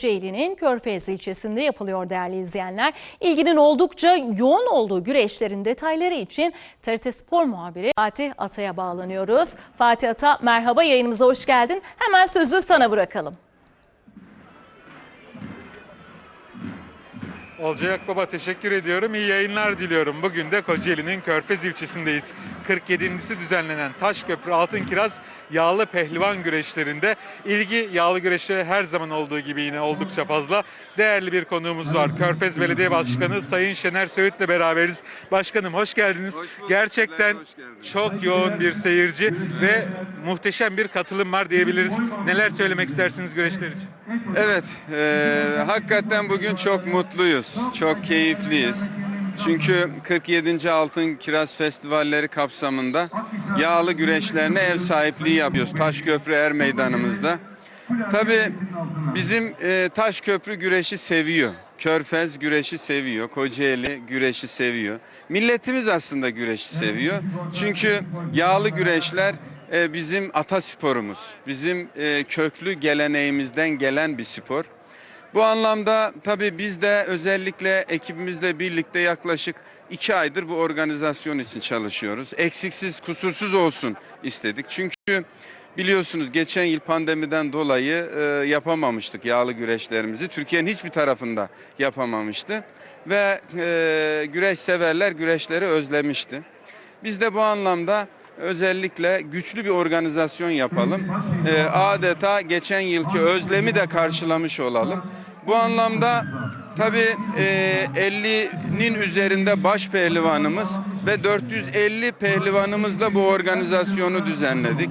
Kocaeli'nin Körfez ilçesinde yapılıyor değerli izleyenler. İlginin oldukça yoğun olduğu güreşlerin detayları için TRT Spor muhabiri Fatih Atay'a bağlanıyoruz. Fatih Ata merhaba yayınımıza hoş geldin. Hemen sözü sana bırakalım. Olcay Akbaba teşekkür ediyorum. İyi yayınlar diliyorum. Bugün de Kocaeli'nin Körfez ilçesindeyiz. 47.si düzenlenen Taşköprü Altın Kiraz yağlı pehlivan güreşlerinde ilgi yağlı güreşe her zaman olduğu gibi yine oldukça fazla. Değerli bir konuğumuz var. Körfez Belediye Başkanı Sayın Şener Söğüt'le beraberiz. Başkanım hoş geldiniz. Hoş bulduk, Gerçekten hoş geldiniz. çok yoğun bir seyirci ve muhteşem bir katılım var diyebiliriz. Neler söylemek istersiniz güreşler için? Evet, e, hakikaten bugün çok mutluyuz, çok keyifliyiz. Çünkü 47. Altın Kiraz Festivalleri kapsamında yağlı güreşlerine ev sahipliği yapıyoruz Taşköprü Er Meydanımızda. Tabii bizim e, Taşköprü güreşi seviyor. Körfez güreşi seviyor, Kocaeli güreşi seviyor. Milletimiz aslında güreşi seviyor. Çünkü yağlı güreşler e, bizim atasporumuz. Bizim e, köklü geleneğimizden gelen bir spor. Bu anlamda tabii biz de özellikle ekibimizle birlikte yaklaşık iki aydır bu organizasyon için çalışıyoruz. Eksiksiz, kusursuz olsun istedik. Çünkü biliyorsunuz geçen yıl pandemiden dolayı e, yapamamıştık yağlı güreşlerimizi. Türkiye'nin hiçbir tarafında yapamamıştı. Ve e, güreş severler güreşleri özlemişti. Biz de bu anlamda özellikle güçlü bir organizasyon yapalım. Ee, adeta geçen yılki özlemi de karşılamış olalım. Bu anlamda tabii e, 50'nin üzerinde baş pehlivanımız ve 450 pehlivanımızla bu organizasyonu düzenledik.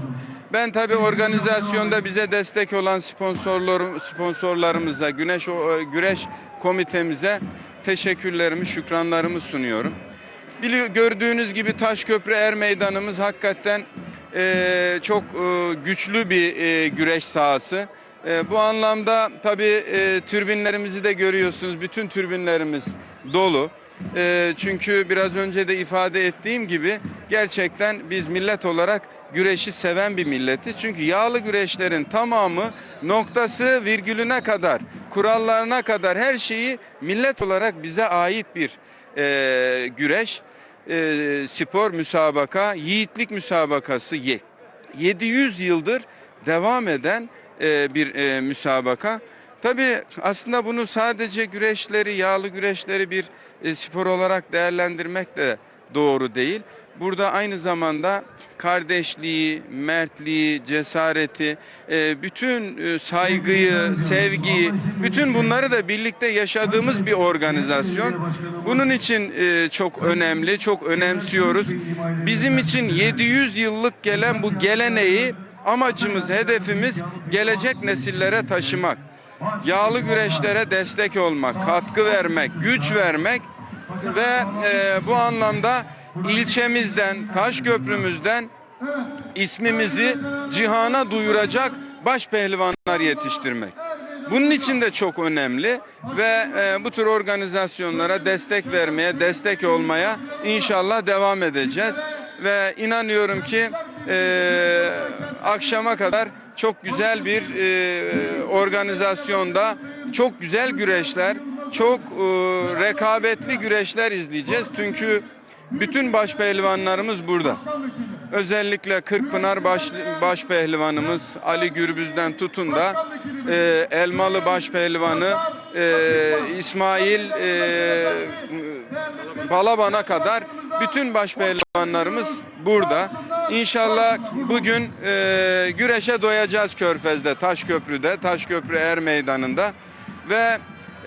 Ben tabii organizasyonda bize destek olan sponsorlar, sponsorlarımıza, Güneş Güreş komitemize teşekkürlerimi, şükranlarımı sunuyorum. Biliyor, gördüğünüz gibi Taşköprü Er Meydanımız hakikaten eee, çok eee, güçlü bir eee, güreş sahası. Eee, bu anlamda tabii eee, türbinlerimizi de görüyorsunuz. Bütün türbinlerimiz dolu. Eee, çünkü biraz önce de ifade ettiğim gibi gerçekten biz millet olarak güreşi seven bir milletiz. Çünkü yağlı güreşlerin tamamı noktası virgülüne kadar, kurallarına kadar her şeyi millet olarak bize ait bir e, güreş, e, spor müsabaka, yiğitlik müsabakası ye- 700 yıldır devam eden e, bir e, müsabaka. Tabii aslında bunu sadece güreşleri, yağlı güreşleri bir e, spor olarak değerlendirmek de doğru değil. Burada aynı zamanda kardeşliği, mertliği, cesareti, bütün saygıyı, sevgiyi, bütün bunları da birlikte yaşadığımız bir organizasyon. Bunun için çok önemli, çok önemsiyoruz. Bizim için 700 yıllık gelen bu geleneği amacımız, hedefimiz gelecek nesillere taşımak. Yağlı güreşlere destek olmak, katkı vermek, güç vermek ve e, bu anlamda ilçemizden, Taşköprümüzden ismimizi cihana duyuracak baş pehlivanlar yetiştirmek. Bunun için de çok önemli ve e, bu tür organizasyonlara destek vermeye, destek olmaya inşallah devam edeceğiz. Ve inanıyorum ki e, akşama kadar çok güzel bir e, organizasyonda çok güzel güreşler, çok e, rekabetli güreşler izleyeceğiz. Çünkü bütün baş pehlivanlarımız burada. Özellikle Kırkpınar baş, baş pehlivanımız Ali Gürbüz'den tutun da e, Elmalı baş pehlivanı e, İsmail e, Balaban'a kadar bütün baş pehlivanlarımız burada. İnşallah bugün e, güreşe doyacağız Körfez'de, Taşköprü'de, Taşköprü Er Meydanı'nda ve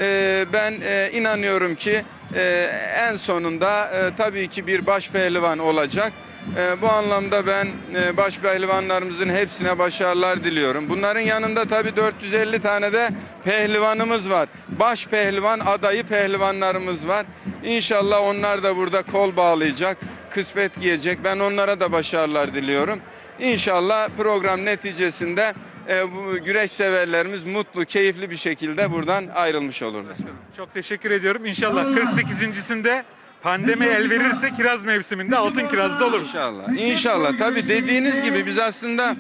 e, ben e, inanıyorum ki e, en sonunda e, tabii ki bir baş pehlivan olacak. E, bu anlamda ben e, baş pehlivanlarımızın hepsine başarılar diliyorum. Bunların yanında tabii 450 tane de pehlivanımız var. Baş pehlivan adayı pehlivanlarımız var. İnşallah onlar da burada kol bağlayacak, kısmet giyecek. Ben onlara da başarılar diliyorum. İnşallah program neticesinde e, bu güreş severlerimiz mutlu, keyifli bir şekilde buradan ayrılmış olurlar. Çok teşekkür ediyorum. İnşallah 48.sinde pandemi el verirse kiraz mevsiminde altın kirazda olur. İnşallah. İnşallah. Tabii dediğiniz gibi biz aslında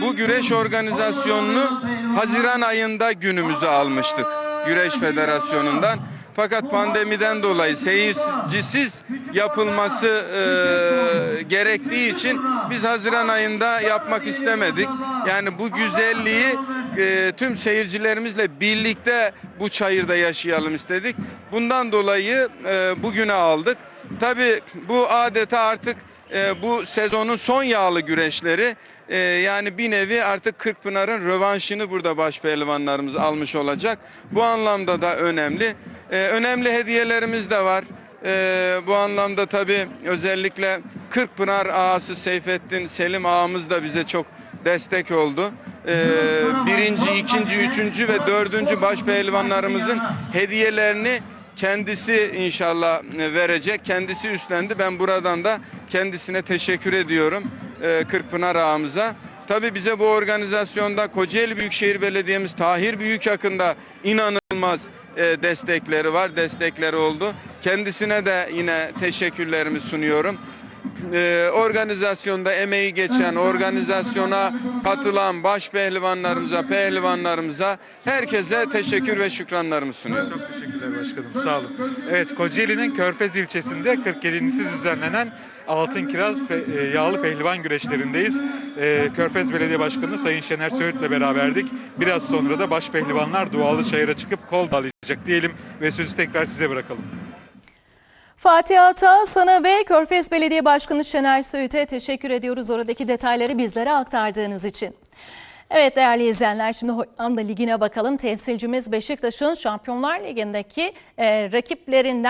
bu güreş organizasyonunu Haziran ayında günümüzü almıştık Güreş Federasyonu'ndan. Fakat pandemiden dolayı seyircisiz yapılması e, gerektiği için biz Haziran ayında yapmak istemedik. Yani bu güzelliği e, tüm seyircilerimizle birlikte bu çayırda yaşayalım istedik. Bundan dolayı e, bugüne aldık. Tabii bu adeta artık e, bu sezonun son yağlı güreşleri e, yani bir nevi artık Kırkpınar'ın rövanşını burada baş pehlivanlarımız almış olacak. Bu anlamda da önemli. E, önemli hediyelerimiz de var. E, bu anlamda tabii özellikle Kırkpınar ağası Seyfettin Selim ağamız da bize çok destek oldu. E, birinci, ikinci, üçüncü ve dördüncü baş pehlivanlarımızın hediyelerini kendisi inşallah verecek. Kendisi üstlendi. Ben buradan da kendisine teşekkür ediyorum. E, Kırkpınar ağamıza. Tabii bize bu organizasyonda Kocaeli Büyükşehir Belediye'miz Tahir Büyükakın'da inanılmaz e, destekleri var, destekleri oldu. Kendisine de yine teşekkürlerimi sunuyorum. E, organizasyonda emeği geçen, organizasyona katılan baş pehlivanlarımıza, pehlivanlarımıza herkese teşekkür ve şükranlarımı sunuyorum. Çok teşekkürler başkanım. Sağ olun. Evet Kocaeli'nin Körfez ilçesinde 47.si düzenlenen Altın Kiraz pe- e, Yağlı Pehlivan güreşlerindeyiz. E, Körfez Belediye Başkanı Sayın Şener Söğüt'le beraberdik. Biraz sonra da baş pehlivanlar dualı çayıra çıkıp kol bağlayacak diyelim ve sözü tekrar size bırakalım. Fatih Ata sana ve Körfez Belediye Başkanı Şener Söğüt'e teşekkür ediyoruz oradaki detayları bizlere aktardığınız için. Evet değerli izleyenler şimdi Hollanda Ligi'ne bakalım. Temsilcimiz Beşiktaş'ın Şampiyonlar Ligi'ndeki e, rakiplerinden